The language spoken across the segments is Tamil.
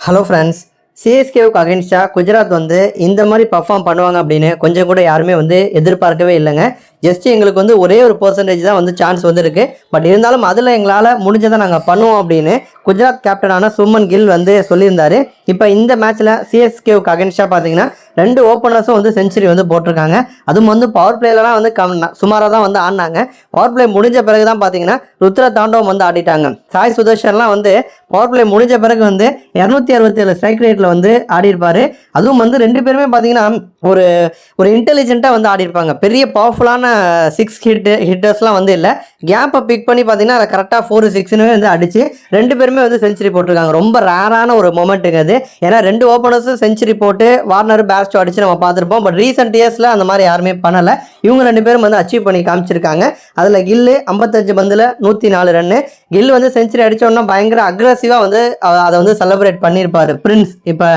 ஹலோ ஃப்ரெண்ட்ஸ் சிஎஸ்கேவுக்கு அகேன்ஸ்டாக குஜராத் வந்து இந்த மாதிரி பர்ஃபார்ம் பண்ணுவாங்க அப்படின்னு கொஞ்சம் கூட யாருமே வந்து எதிர்பார்க்கவே இல்லைங்க. ஜஸ்ட் எங்களுக்கு வந்து ஒரே ஒரு பர்சன்டேஜ் தான் வந்து சான்ஸ் வந்துருக்கு. பட் இருந்தாலும் அதில் எங்களால் முடிஞ்சதை நாங்கள் பண்ணுவோம் அப்படின்னு குஜராத் கேப்டனான சுமன் கில் வந்து சொல்லியிருந்தாரு. இப்போ இந்த மேட்ச்சில் சிஎஸ்கேவுக்கு அகேன்ஸ்டாக பார்த்தீங்கன்னா ரெண்டு ஓப்பனர்ஸும் வந்து செஞ்சுரி வந்து போட்டிருக்காங்க. அதுவும் வந்து பவர் பிளேலலாம் வந்து கம் சுமாராக தான் வந்து ஆடினாங்க. பவர் பிளே முடிஞ்ச பிறகு தான் பார்த்தீங்கன்னா ருத்ர தாண்டவம் வந்து ஆடிட்டாங்க. சாய் சுதர்ஷன்லாம் வந்து பவர் பிளே முடிஞ்ச பிறகு வந்து இரநூத்தி அறுபத்தி ஏழு ஸ்ட்ரைக் ரேட்டில் வந்து ஆடிருப்பார் அதுவும் வந்து ரெண்டு பேருமே பார்த்தீங்கன்னா ஒரு ஒரு இன்டெலிஜென்ட்டாக வந்து ஆடிருப்பாங்க பெரிய பவர்ஃபுல்லான சிக்ஸ் ஹிட்டு ஹிட்டர்ஸ்லாம் வந்து இல்லை. கேப்பை பிக் பண்ணி பார்த்தீங்கன்னா அதை கரெக்டாக ஃபோர் சிக்ஸ்னு வந்து அடித்து ரெண்டு பேருமே வந்து செஞ்சுரி போட்டிருக்காங்க. ரொம்ப ரேரான ஒரு மொமெண்ட்டுங்க அது. ஏன்னா ரெண்டு ஓப்பனர்ஸும் செஞ்சுரி போட்டு வார்னர் பேஸ்டோ அடிச்சு நம்ம பார்த்துருப்போம். பட் ரீசெண்ட் இயர்ஸில் அந்த மாதிரி யாருமே பண்ணலை. இவங்க ரெண்டு பேரும் வந்து அச்சீவ் பண்ணி காமிச்சிருக்காங்க. அதில் கில்லு ஐம்பத்தஞ்சு பந்தில் நூற்றி நாலு ரன்னு கில் வந்து செஞ்சுரி அடித்தோன்னா பயங்கர அக்ரஸிவாக வந்து அதை வந்து செலிப்ரேட் பண்ணியிருப்பார் பிரின்ஸ் இப்போ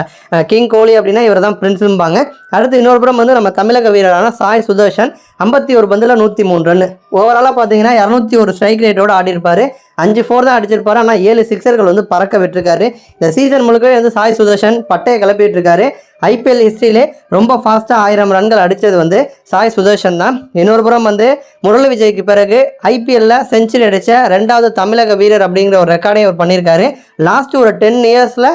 கிங் கோலி அப்படின்னா இவர் தான் பிரின்ஸும்பாங்க அடுத்து இன்னொரு புறம் வந்து நம்ம தமிழக வீரரான சாய் சுதர்ஷன் ஐம்பத்தி ஒரு பந்தில் நூற்றி மூணு ரன் ஓவராலாக பார்த்தீங்கன்னா இரநூத்தி ஒரு ஸ்ட்ரைக் ரேட்டோட ஆடிருப்பார் அஞ்சு ஃபோர் தான் அடிச்சிருப்பாரு ஆனால் ஏழு சிக்ஸர்கள் வந்து பறக்க விட்டுருக்காரு. இந்த சீசன் முழுக்கவே வந்து சாய் சுதர்ஷன் பட்டையை கிளப்பிட்டு இருக்காரு. ஐபிஎல் ஹிஸ்ட்ரியிலே ரொம்ப ஃபாஸ்ட்டாக ஆயிரம் ரன்கள் அடித்தது வந்து சாய் சுதர்ஷன் தான். இன்னொரு புறம் வந்து முரளி விஜய்க்கு பிறகு ஐபிஎல்ல செஞ்சுரி அடித்த ரெண்டாவது தமிழக வீரர் அப்படிங்கிற ஒரு ரெக்கார்டையும் அவர் பண்ணியிருக்காரு. லாஸ்ட் ஒரு டென் இயர்ஸில்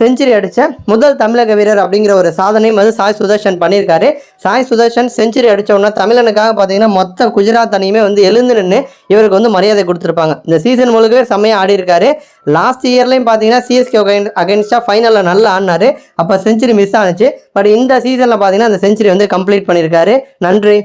செஞ்சுரி அடித்த முதல் தமிழக வீரர் அப்படிங்கிற ஒரு சாதனையும் வந்து சாய் சுதர்ஷன் பண்ணியிருக்காரு. சாய் சுதர்ஷன் செஞ்சுரி அடித்தோம்னா தமிழனுக்காக பார்த்தீங்கன்னா மொத்த குஜராத் அணியுமே வந்து எழுந்து நின்று இவருக்கு வந்து மரியாதை கொடுத்துருப்பாங்க. இந்த சீசன் முழுக்கவே செம்மையாக ஆடி இருக்காரு. லாஸ்ட் இயர்லையும் பார்த்தீங்கன்னா சிஎஸ்கே அகைன்ஸ்டாக ஃபைனலில் நல்லா ஆடினாரு. அப்போ செஞ்சுரி மிஸ் ஆனுச்சு பட் இந்த சீசனில் பார்த்தீங்கன்னா அந்த செஞ்சுரி வந்து கம்ப்ளீட் பண்ணியிருக்காரு. நன்றி.